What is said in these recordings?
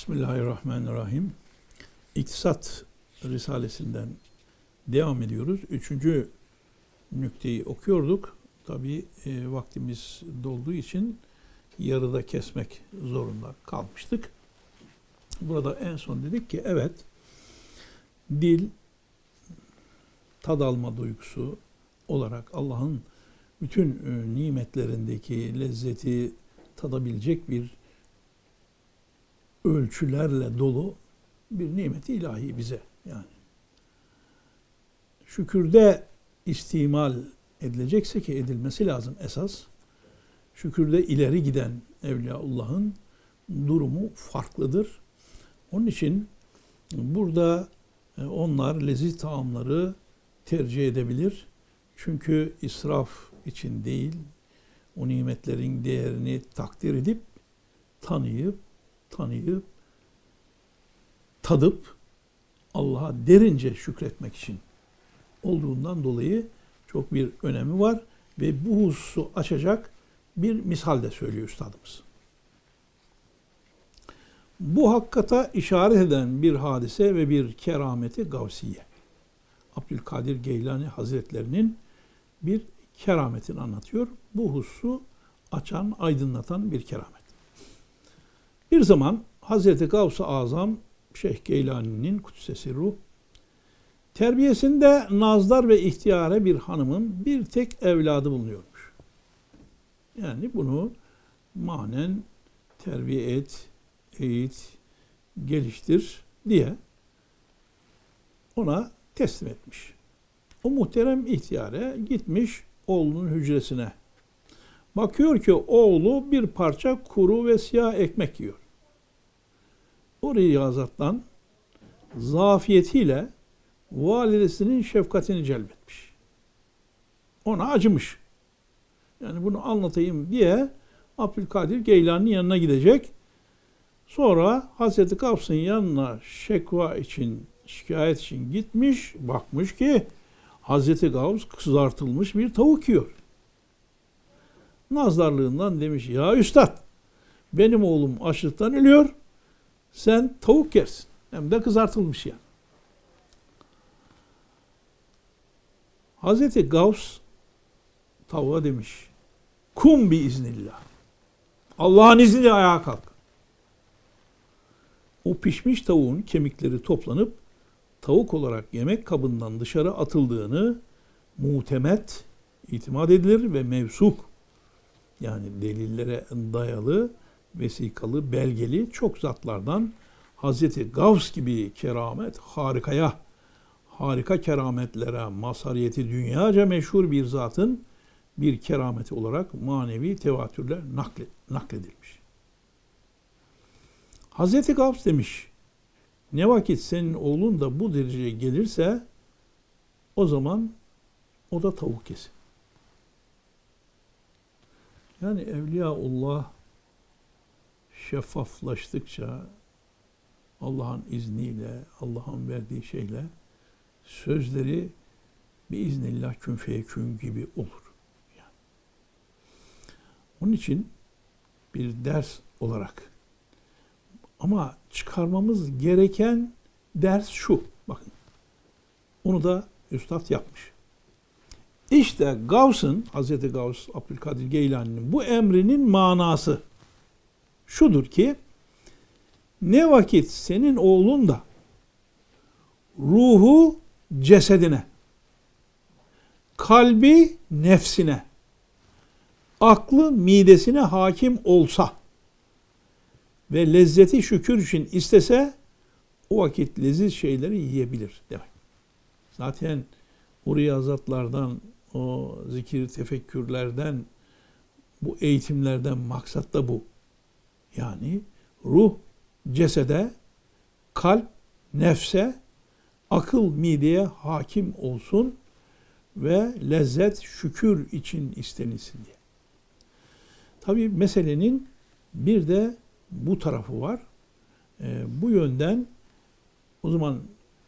Bismillahirrahmanirrahim. İktisat Risalesinden devam ediyoruz. Üçüncü nükteyi okuyorduk. Tabi vaktimiz dolduğu için yarıda kesmek zorunda kalmıştık. Burada en son dedik ki evet dil tad alma duygusu olarak Allah'ın bütün e, nimetlerindeki lezzeti tadabilecek bir ölçülerle dolu bir nimeti ilahi bize yani. Şükürde istimal edilecekse ki edilmesi lazım esas. Şükürde ileri giden Evliyaullah'ın durumu farklıdır. Onun için burada e, onlar leziz taamları tercih edebilir. Çünkü israf için değil, o nimetlerin değerini takdir edip, tanıyıp, tanıyıp, tadıp Allah'a derince şükretmek için olduğundan dolayı çok bir önemi var ve bu hususu açacak bir misal de söylüyor üstadımız. Bu hakikata işaret eden bir hadise ve bir kerameti gavsiye. Abdülkadir Geylani Hazretlerinin bir kerametini anlatıyor. Bu hususu açan, aydınlatan bir keramet. Bir zaman Hazreti Gavs-ı Azam Şeyh Geylani'nin kutsesi ruh terbiyesinde nazdar ve ihtiyare bir hanımın bir tek evladı bulunuyormuş. Yani bunu manen terbiye et, eğit, geliştir diye ona teslim etmiş. O muhterem ihtiyare gitmiş oğlunun hücresine. Bakıyor ki oğlu bir parça kuru ve siyah ekmek yiyor. O riyazattan zafiyetiyle validesinin şefkatini celbetmiş. Ona acımış. Yani bunu anlatayım diye Abdülkadir Geylani'nin yanına gidecek. Sonra Hazreti Kafs'ın yanına şekva için, şikayet için gitmiş. Bakmış ki Hazreti Gavs kızartılmış bir tavuk yiyor. Nazdarlığından demiş ya üstad benim oğlum açlıktan ölüyor. Sen tavuk yersin. Hem de kızartılmış yani. Hazreti Gavs tavuğa demiş. Kum bi iznillah. Allah'ın izniyle ayağa kalk. O pişmiş tavuğun kemikleri toplanıp tavuk olarak yemek kabından dışarı atıldığını mutemet, itimat edilir ve mevsuk yani delillere dayalı, vesikalı, belgeli çok zatlardan Hazreti Gavs gibi keramet harikaya, harika kerametlere, mazhariyeti dünyaca meşhur bir zatın bir kerameti olarak manevi tevatürler nakledilmiş. Hazreti Gavs demiş, ne vakit senin oğlun da bu dereceye gelirse o zaman o da tavuk yesin. Yani Evliyaullah şeffaflaştıkça Allah'ın izniyle, Allah'ın verdiği şeyle sözleri bir iznillah kün feyekün gibi olur. Yani. Onun için bir ders olarak ama çıkarmamız gereken ders şu. Bakın. Onu da Üstad yapmış. İşte Gavs'ın, Hazreti Gavs Abdülkadir Geylani'nin bu emrinin manası şudur ki ne vakit senin oğlun da ruhu cesedine, kalbi nefsine, aklı midesine hakim olsa ve lezzeti şükür için istese o vakit leziz şeyleri yiyebilir demek. Zaten o riyazatlardan, o zikir tefekkürlerden, bu eğitimlerden maksat da bu. Yani ruh cesede, kalp nefse, akıl mideye hakim olsun ve lezzet şükür için istenilsin diye. Tabi meselenin bir de bu tarafı var. E, bu yönden o zaman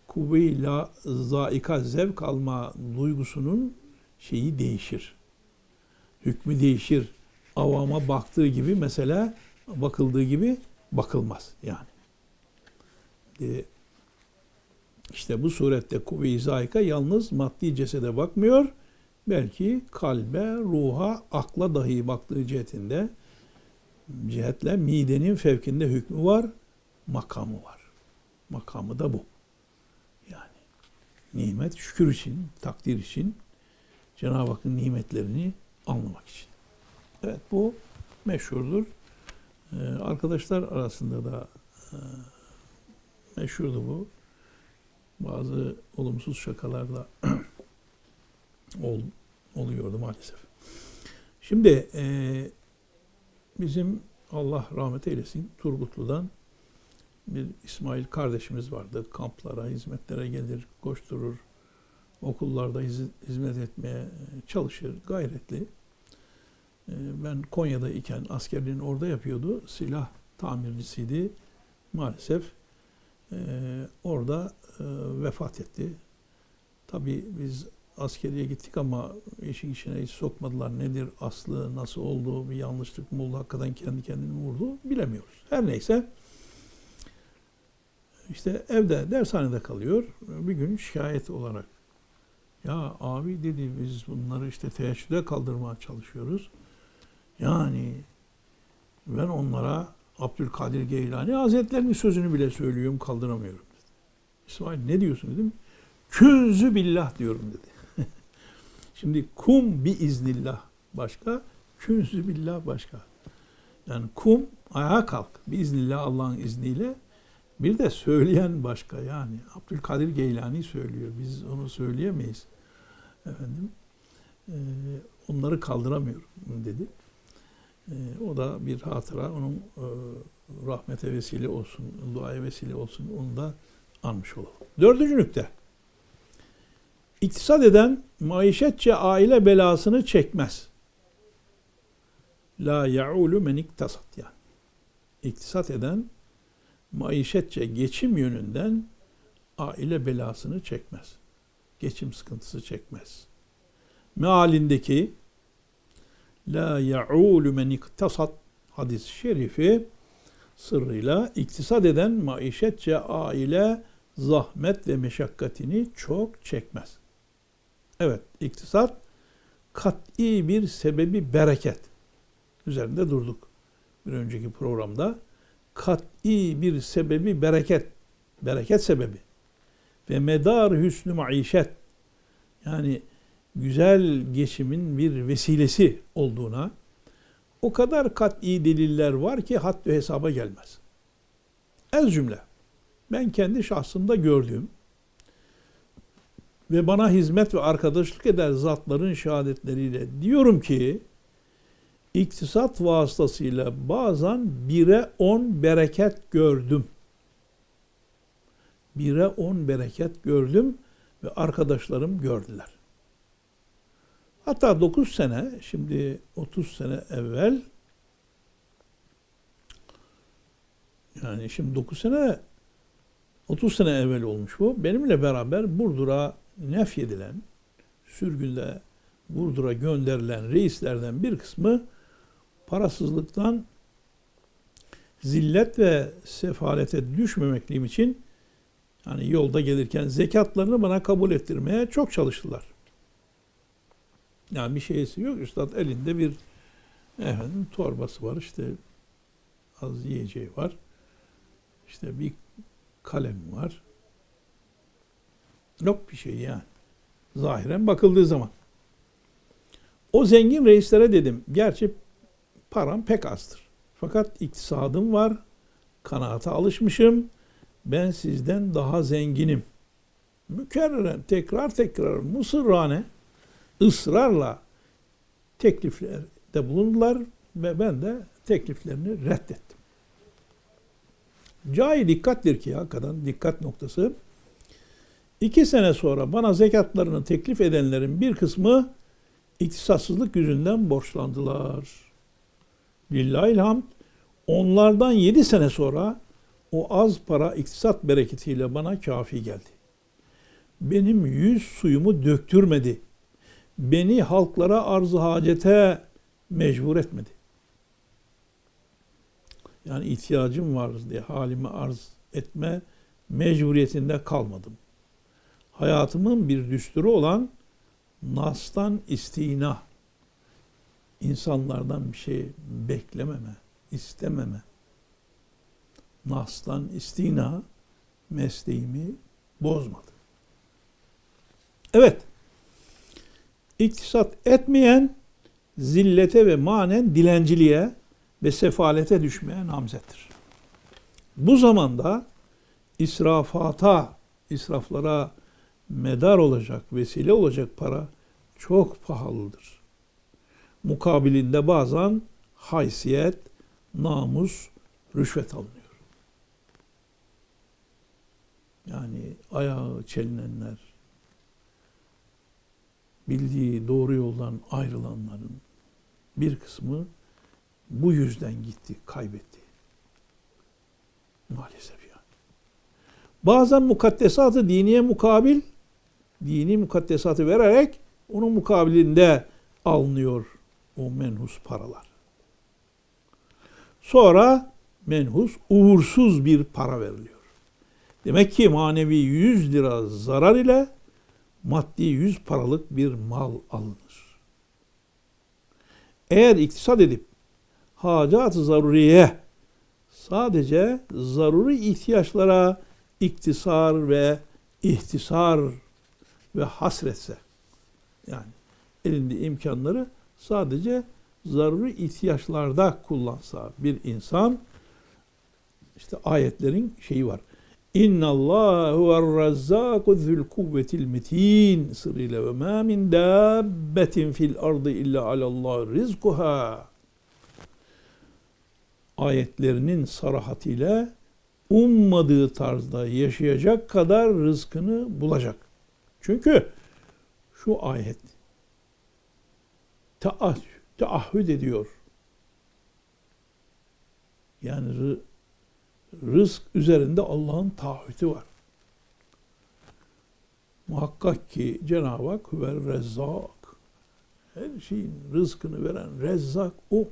kuvve-i zaika zevk alma duygusunun şeyi değişir. Hükmü değişir. Avama baktığı gibi mesela bakıldığı gibi bakılmaz yani. Şimdi işte bu surette kuvve-i zayika yalnız maddi cesede bakmıyor. Belki kalbe, ruha, akla dahi baktığı cihetinde cihetle midenin fevkinde hükmü var, makamı var. Makamı da bu. Yani nimet şükür için, takdir için, Cenab-ı Hakk'ın nimetlerini anlamak için. Evet bu meşhurdur. Ee, arkadaşlar arasında da e, meşhurdu bu. Bazı olumsuz şakalarda ol, oluyordu maalesef. Şimdi e, bizim Allah rahmet eylesin Turgutlu'dan bir İsmail kardeşimiz vardı. Kamplara, hizmetlere gelir, koşturur. Okullarda hiz- hizmet etmeye çalışır, gayretli. E, Ben Konya'da iken askerliğini orada yapıyordu. Silah tamircisiydi. Maalesef e, orada e, vefat etti. Tabii biz askeriye gittik ama işin içine hiç sokmadılar. Nedir aslı, nasıl oldu, bir yanlışlık mı oldu, hakikaten kendi kendini vurdu bilemiyoruz. Her neyse işte evde, dershanede kalıyor. Bir gün şikayet olarak ya abi dedi biz bunları işte teheccüde kaldırmaya çalışıyoruz. Yani ben onlara Abdülkadir Geylani Hazretlerinin sözünü bile söylüyorum kaldıramıyorum dedi. İsmail ne diyorsun dedim. Küzü billah diyorum dedi. Şimdi kum bi iznillah başka, küzü billah başka. Yani kum ayağa kalk bi iznillah Allah'ın izniyle. Bir de söyleyen başka yani. Abdülkadir Geylani söylüyor. Biz onu söyleyemeyiz. Efendim. Ee, onları kaldıramıyorum dedi. Ee, o da bir hatıra. Onun e, rahmete vesile olsun, duaya vesile olsun. Onu da anmış olalım. Dördüncü nükte. İktisat eden maişetçe aile belasını çekmez. La ya'ulu men iktasat yani. İktisat eden maişetçe geçim yönünden aile belasını çekmez. Geçim sıkıntısı çekmez. Mealindeki La ya'ulu men iktasat hadis-i şerifi sırrıyla iktisat eden maişetçe aile zahmet ve meşakkatini çok çekmez. Evet, iktisat kat'i bir sebebi bereket. Üzerinde durduk bir önceki programda. Kat'i bir sebebi bereket. Bereket sebebi. Ve medar hüsnü maişet. Yani güzel geçimin bir vesilesi olduğuna o kadar kat'i deliller var ki had ve hesaba gelmez. Ez cümle. Ben kendi şahsımda gördüğüm ve bana hizmet ve arkadaşlık eder zatların şehadetleriyle diyorum ki iktisat vasıtasıyla bazen bire on bereket gördüm. Bire on bereket gördüm ve arkadaşlarım gördüler. Hatta 9 sene, şimdi 30 sene evvel yani şimdi 9 sene 30 sene evvel olmuş bu. Benimle beraber Burdur'a nef edilen, sürgünde Burdur'a gönderilen reislerden bir kısmı parasızlıktan zillet ve sefalete düşmemekliğim için hani yolda gelirken zekatlarını bana kabul ettirmeye çok çalıştılar. Yani bir şeysi yok. Üstad elinde bir efendim torbası var. işte az yiyeceği var. İşte bir kalem var. Yok bir şey yani. Zahiren bakıldığı zaman. O zengin reislere dedim. Gerçi param pek azdır. Fakat iktisadım var. Kanaata alışmışım. Ben sizden daha zenginim. Mükerreren tekrar tekrar musırrane ısrarla tekliflerde bulundular ve ben de tekliflerini reddettim. Cai dikkattir ki hakikaten dikkat noktası. İki sene sonra bana zekatlarını teklif edenlerin bir kısmı iktisatsızlık yüzünden borçlandılar. Lillahilhamd onlardan yedi sene sonra o az para iktisat bereketiyle bana kafi geldi. Benim yüz suyumu döktürmedi. Beni halklara arz hacete mecbur etmedi. Yani ihtiyacım var diye halimi arz etme mecburiyetinde kalmadım. Hayatımın bir düsturu olan nastan istina, insanlardan bir şey beklememe, istememe. Nastan istina mesleğimi bozmadı. Evet, iktisat etmeyen zillete ve manen dilenciliğe ve sefalete düşmeye namzettir. Bu zamanda israfata, israflara medar olacak, vesile olacak para çok pahalıdır. Mukabilinde bazen haysiyet, namus, rüşvet alınıyor. Yani ayağı çelinenler, bildiği doğru yoldan ayrılanların bir kısmı bu yüzden gitti, kaybetti. Maalesef yani. Bazen mukaddesatı diniye mukabil, dini mukaddesatı vererek onun mukabilinde alınıyor o menhus paralar. Sonra menhus uğursuz bir para veriliyor. Demek ki manevi 100 lira zarar ile maddi 100 paralık bir mal alınır. Eğer iktisat edip hacat-ı zaruriye sadece zaruri ihtiyaçlara iktisar ve ihtisar ve hasretse yani elinde imkanları sadece zaruri ihtiyaçlarda kullansa bir insan işte ayetlerin şeyi var. İnna Allah huver razzaku zul kuvvetil metin sırrıyla ve ma min dabbetin fil ardı illa alallah rizkuha ayetlerinin sarahatıyla ummadığı tarzda yaşayacak kadar rızkını bulacak. Çünkü şu ayet taah, taahhüd ediyor. Yani rızk üzerinde Allah'ın taahhütü var. Muhakkak ki Cenab-ı Hak huvel rezzak. Her şeyin rızkını veren rezzak o.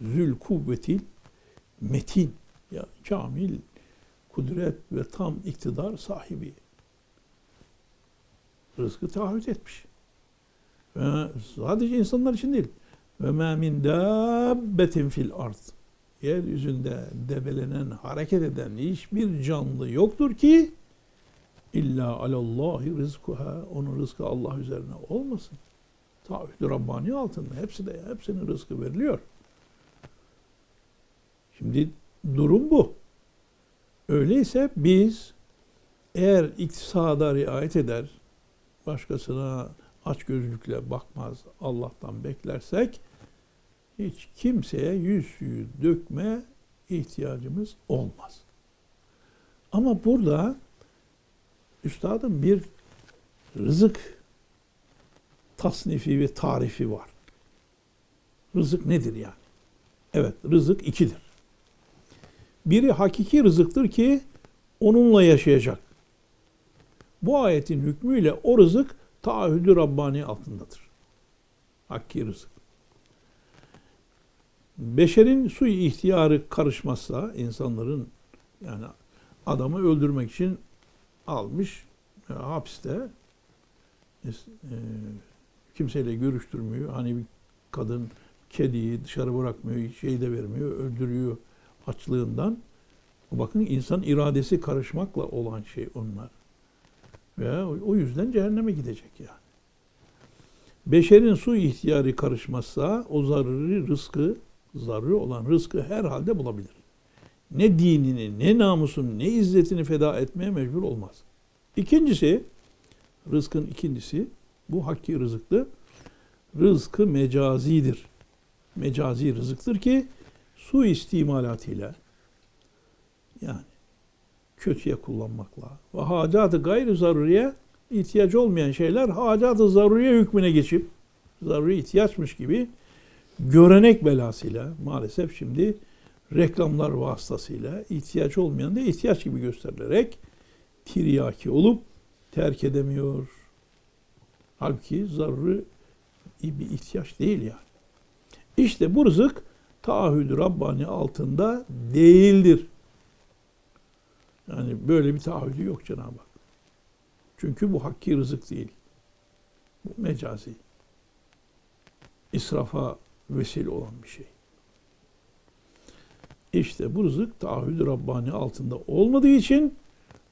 Zül kuvvetil metin. Ya kamil kudret ve tam iktidar sahibi. Rızkı taahhüt etmiş. Ve sadece insanlar için değil. Ve ma min dabbetin fil ard. Yeryüzünde debelenen, hareket eden hiçbir canlı yoktur ki illa alallahi rizkuha. Onun rızkı Allah üzerine olmasın. Taahhüd-ü Rabbani altında. Hepsi de hepsinin rızkı veriliyor. Şimdi durum bu. Öyleyse biz eğer iktisada riayet eder, başkasına aç gözlükle bakmaz, Allah'tan beklersek hiç kimseye yüz suyu dökme ihtiyacımız olmaz. Ama burada üstadın bir rızık tasnifi ve tarifi var. Rızık nedir yani? Evet, rızık ikidir. Biri hakiki rızıktır ki onunla yaşayacak. Bu ayetin hükmüyle o rızık taahhüdü Rabbani altındadır. Hakiki rızık. Beşerin su ihtiyarı karışmazsa insanların yani adamı öldürmek için almış e, hapiste e, kimseyle görüştürmüyor. Hani bir kadın kediyi dışarı bırakmıyor, şey de vermiyor, öldürüyor açlığından. Bakın insan iradesi karışmakla olan şey onlar. Ve o yüzden cehenneme gidecek yani. Beşerin su ihtiyarı karışmazsa o zaruri rızkı, zaruri olan rızkı herhalde bulabilir. Ne dinini, ne namusunu, ne izzetini feda etmeye mecbur olmaz. İkincisi, rızkın ikincisi, bu hakki rızıktı. Rızkı mecazidir. Mecazi rızıktır ki su istimalatıyla yani kötüye kullanmakla ve hacat-ı gayri zaruriye ihtiyaç olmayan şeyler hacat-ı zaruriye hükmüne geçip zaruri ihtiyaçmış gibi görenek belasıyla maalesef şimdi reklamlar vasıtasıyla ihtiyaç olmayan da ihtiyaç gibi gösterilerek tiryaki olup terk edemiyor. Halbuki zaruri bir ihtiyaç değil yani. İşte bu rızık taahhüdü Rabbani altında değildir. Yani böyle bir taahhüdü yok Cenab-ı Hak. Çünkü bu hakki rızık değil. Bu mecazi. İsrafa vesile olan bir şey. İşte bu rızık taahhüdü Rabbani altında olmadığı için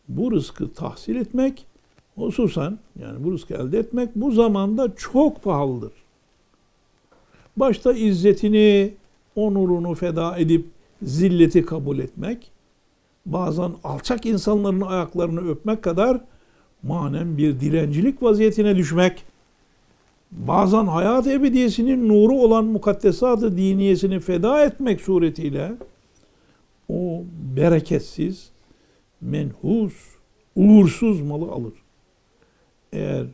bu rızkı tahsil etmek hususan yani bu rızkı elde etmek bu zamanda çok pahalıdır. Başta izzetini, onurunu feda edip zilleti kabul etmek, bazen alçak insanların ayaklarını öpmek kadar manen bir direncilik vaziyetine düşmek, bazen hayat ebediyesinin nuru olan mukaddesat-ı diniyesini feda etmek suretiyle o bereketsiz, menhus, uğursuz malı alır. Eğer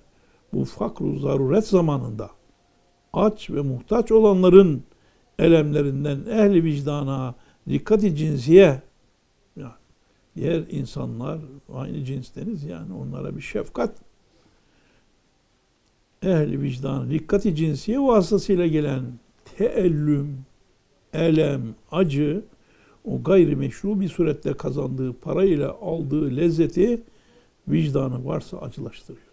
bu fakru zaruret zamanında aç ve muhtaç olanların elemlerinden ehli vicdana, dikkati cinsiye yani diğer insanlar aynı cinsteniz yani onlara bir şefkat ehli vicdanı, dikkati cinsiye vasıtasıyla gelen teellüm, elem, acı o gayrimeşru bir surette kazandığı parayla aldığı lezzeti vicdanı varsa acılaştırıyor.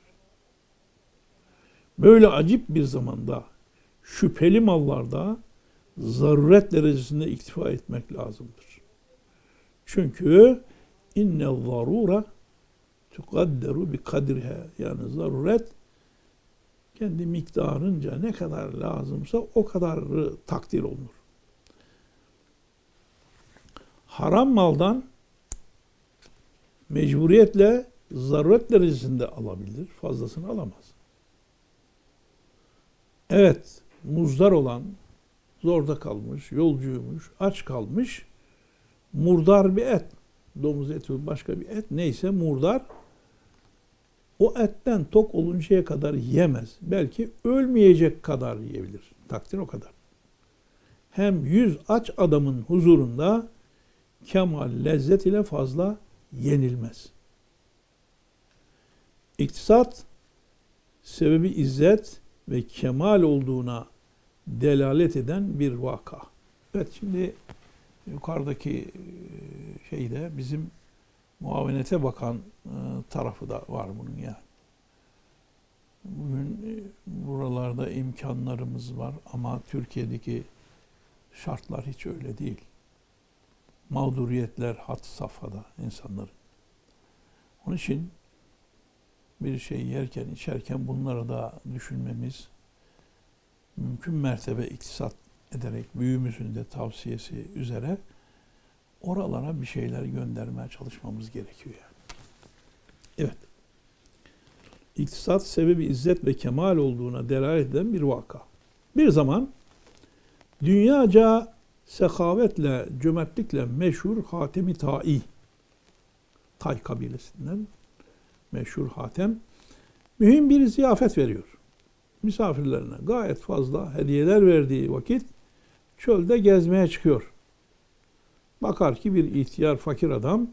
Böyle acip bir zamanda şüpheli mallarda zaruret derecesinde iktifa etmek lazımdır. Çünkü inne zarura tukadderu bi kadriha yani zaruret kendi miktarınca ne kadar lazımsa o kadar takdir olunur. Haram maldan mecburiyetle zaruret derecesinde alabilir, fazlasını alamaz. Evet, muzdar olan, zorda kalmış, yolcuymuş, aç kalmış, murdar bir et, domuz eti, başka bir et, neyse murdar, o etten tok oluncaya kadar yemez. Belki ölmeyecek kadar yiyebilir. Takdir o kadar. Hem yüz aç adamın huzurunda kemal lezzet ile fazla yenilmez. İktisat sebebi izzet ve kemal olduğuna delalet eden bir vaka. Evet şimdi yukarıdaki e, şeyde bizim muavenete bakan e, tarafı da var bunun yani. Bugün e, buralarda imkanlarımız var ama Türkiye'deki şartlar hiç öyle değil. Mağduriyetler hat safhada insanların. Onun için bir şey yerken, içerken bunları da düşünmemiz, mümkün mertebe iktisat ederek büyüğümüzün de tavsiyesi üzere oralara bir şeyler göndermeye çalışmamız gerekiyor yani. Evet. İktisat sebebi izzet ve kemal olduğuna delalet eden bir vaka. Bir zaman dünyaca sekavetle, cömertlikle meşhur Hatemi Tai, Tay kabilesinden meşhur Hatem, mühim bir ziyafet veriyor. Misafirlerine gayet fazla hediyeler verdiği vakit çölde gezmeye çıkıyor. Bakar ki bir ihtiyar fakir adam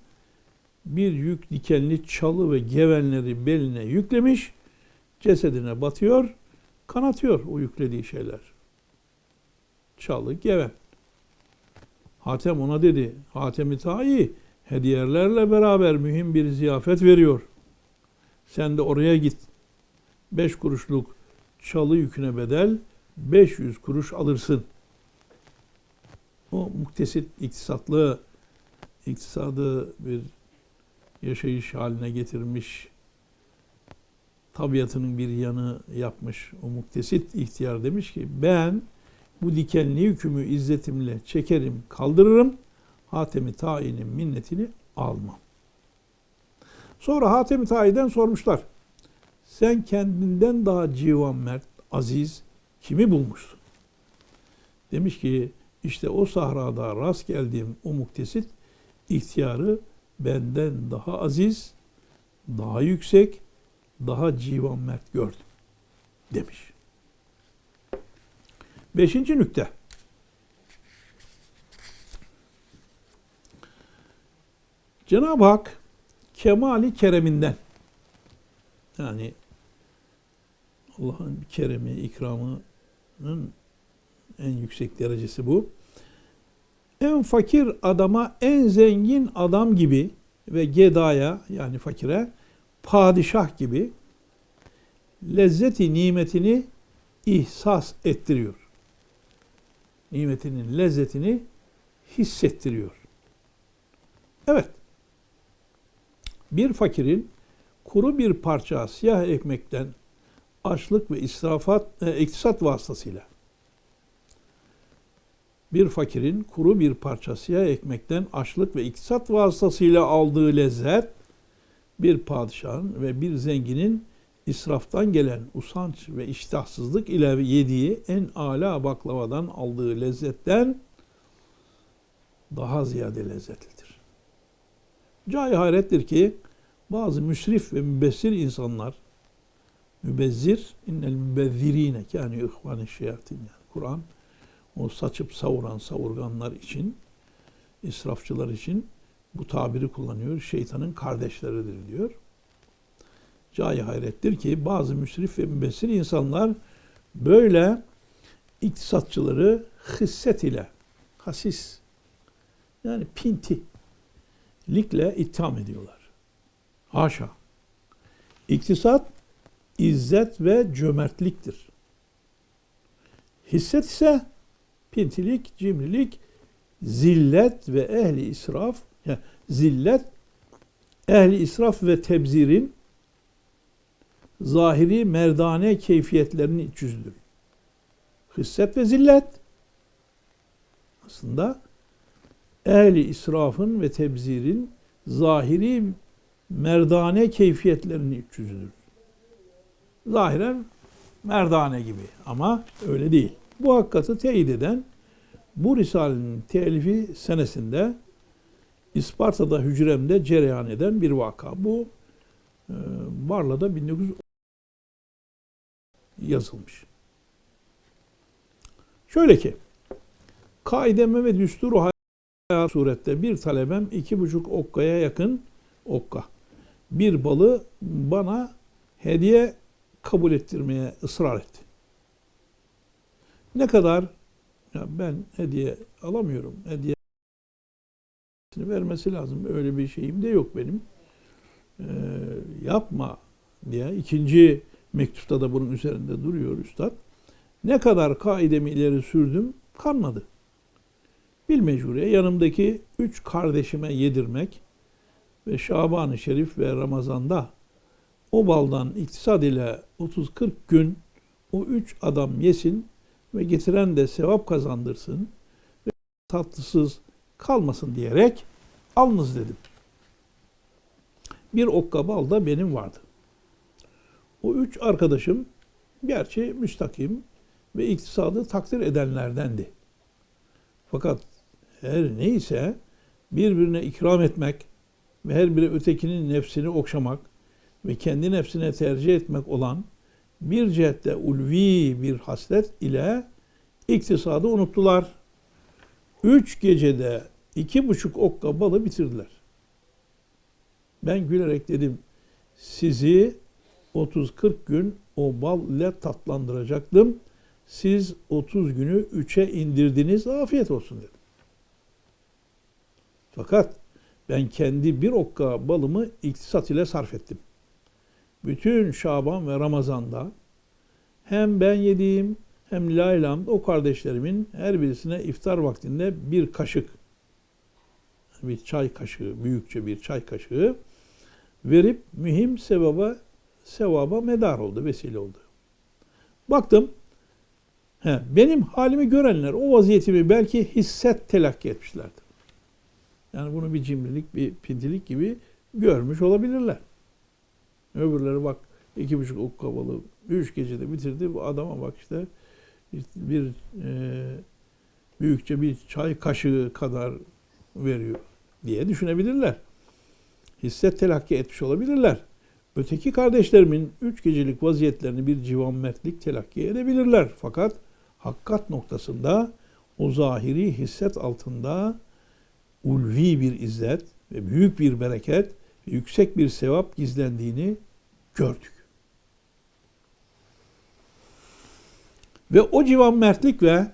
bir yük dikenli çalı ve gevenleri beline yüklemiş, cesedine batıyor, kanatıyor o yüklediği şeyler. Çalı, geven. Hatem ona dedi, Hatem-i Ta'i hediyelerle beraber mühim bir ziyafet veriyor. Sen de oraya git. Beş kuruşluk çalı yüküne bedel 500 kuruş alırsın. O muktesit iktisatlı iktisadı bir yaşayış haline getirmiş tabiatının bir yanı yapmış o muktesit ihtiyar demiş ki ben bu dikenli yükümü izzetimle çekerim kaldırırım Hatemi Ta'i'nin minnetini almam. Sonra Hatem-i sormuşlar. Sen kendinden daha civan mert, aziz kimi bulmuşsun? Demiş ki işte o sahrada rast geldiğim o muktesit ihtiyarı benden daha aziz, daha yüksek, daha civan mert gördüm demiş. Beşinci nükte. Cenab-ı Hak kemali kereminden yani Allah'ın keremi, ikramının en yüksek derecesi bu. En fakir adama en zengin adam gibi ve gedaya yani fakire padişah gibi lezzeti nimetini ihsas ettiriyor. Nimetinin lezzetini hissettiriyor. Evet. Bir fakirin kuru bir parça siyah ekmekten açlık ve israfat, e, iktisat vasıtasıyla bir fakirin kuru bir parça siyah ekmekten açlık ve iktisat vasıtasıyla aldığı lezzet bir padişahın ve bir zenginin israftan gelen usanç ve iştahsızlık ile yediği en âlâ baklavadan aldığı lezzetten daha ziyade lezzetlidir. Cay hayrettir ki bazı müsrif ve mübessir insanlar mübezzir innel mübezzirine yani ihvan-ı şeyatin yani Kur'an o saçıp savuran savurganlar için israfçılar için bu tabiri kullanıyor. Şeytanın kardeşleridir diyor. Cay hayrettir ki bazı müsrif ve mübessir insanlar böyle iktisatçıları hisset ile hasis yani pinti likle itham ediyorlar. Haşa. İktisat izzet ve cömertliktir. Hisset ise pintilik, cimrilik, zillet ve ehli israf, yani zillet, ehli israf ve tebzirin zahiri merdane keyfiyetlerinin iç yüzüdür. Hisset ve zillet aslında ehli israfın ve tebzirin zahiri merdane keyfiyetlerinin iç yüzüdür. Zahiren merdane gibi ama öyle değil. Bu hakikati teyit eden bu Risale'nin telifi senesinde İsparta'da hücremde cereyan eden bir vaka. Bu e, Barla'da 1900 yazılmış. Şöyle ki, kaideme ve düsturu hayat surette bir talebem iki buçuk okkaya yakın okka. Bir balı bana hediye kabul ettirmeye ısrar etti. Ne kadar ya ben hediye alamıyorum. Hediye vermesi lazım. Öyle bir şeyim de yok benim. Ee, yapma diye ikinci mektupta da bunun üzerinde duruyor üstad. Ne kadar kaidemi ileri sürdüm kanmadı. Bil mecburiye yanımdaki üç kardeşime yedirmek ve Şaban-ı Şerif ve Ramazan'da o baldan iktisad ile 30-40 gün o üç adam yesin ve getiren de sevap kazandırsın ve tatlısız kalmasın diyerek alınız dedim. Bir okka bal da benim vardı. O üç arkadaşım gerçi müstakim ve iktisadı takdir edenlerdendi. Fakat her neyse birbirine ikram etmek ve her biri ötekinin nefsini okşamak ve kendi nefsine tercih etmek olan bir cihette ulvi bir haslet ile iktisadı unuttular. Üç gecede iki buçuk okka balı bitirdiler. Ben gülerek dedim, sizi 30-40 gün o bal ile tatlandıracaktım. Siz 30 günü 3'e indirdiniz, afiyet olsun dedim. Fakat ben kendi bir okka balımı iktisat ile sarf ettim bütün Şaban ve Ramazan'da hem ben yediğim hem Laylam o kardeşlerimin her birisine iftar vaktinde bir kaşık bir çay kaşığı, büyükçe bir çay kaşığı verip mühim sevaba sevaba medar oldu, vesile oldu. Baktım he, benim halimi görenler o vaziyetimi belki hisset telakki etmişlerdi. Yani bunu bir cimrilik, bir pintilik gibi görmüş olabilirler. Öbürleri bak iki buçuk okkabalı üç gecede bitirdi. Bu adama bak işte bir e, büyükçe bir çay kaşığı kadar veriyor diye düşünebilirler. Hisset telakki etmiş olabilirler. Öteki kardeşlerimin üç gecelik vaziyetlerini bir civan mertlik telakki edebilirler. Fakat hakkat noktasında o zahiri hisset altında ulvi bir izzet ve büyük bir bereket yüksek bir sevap gizlendiğini gördük. Ve o civan mertlik ve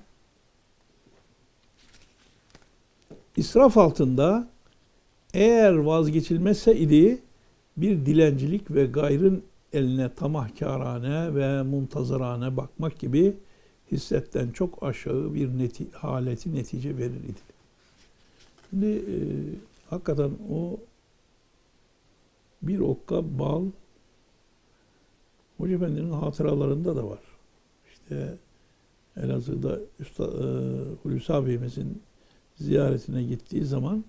israf altında eğer vazgeçilmezse idi bir dilencilik ve gayrın eline tamahkarane ve muntazırane bakmak gibi hissetten çok aşağı bir neti, haleti netice verir idi. Şimdi e, hakikaten o bir okka bal Hoca Efendi'nin hatıralarında da var. İşte Elazığ'da Usta, e, Hulusi abimizin ziyaretine gittiği zaman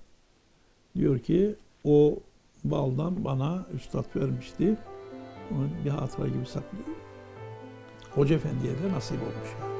diyor ki o baldan bana üstad vermişti. Onu bir hatıra gibi saklıyor. Hoca Efendi'ye de nasip olmuş yani.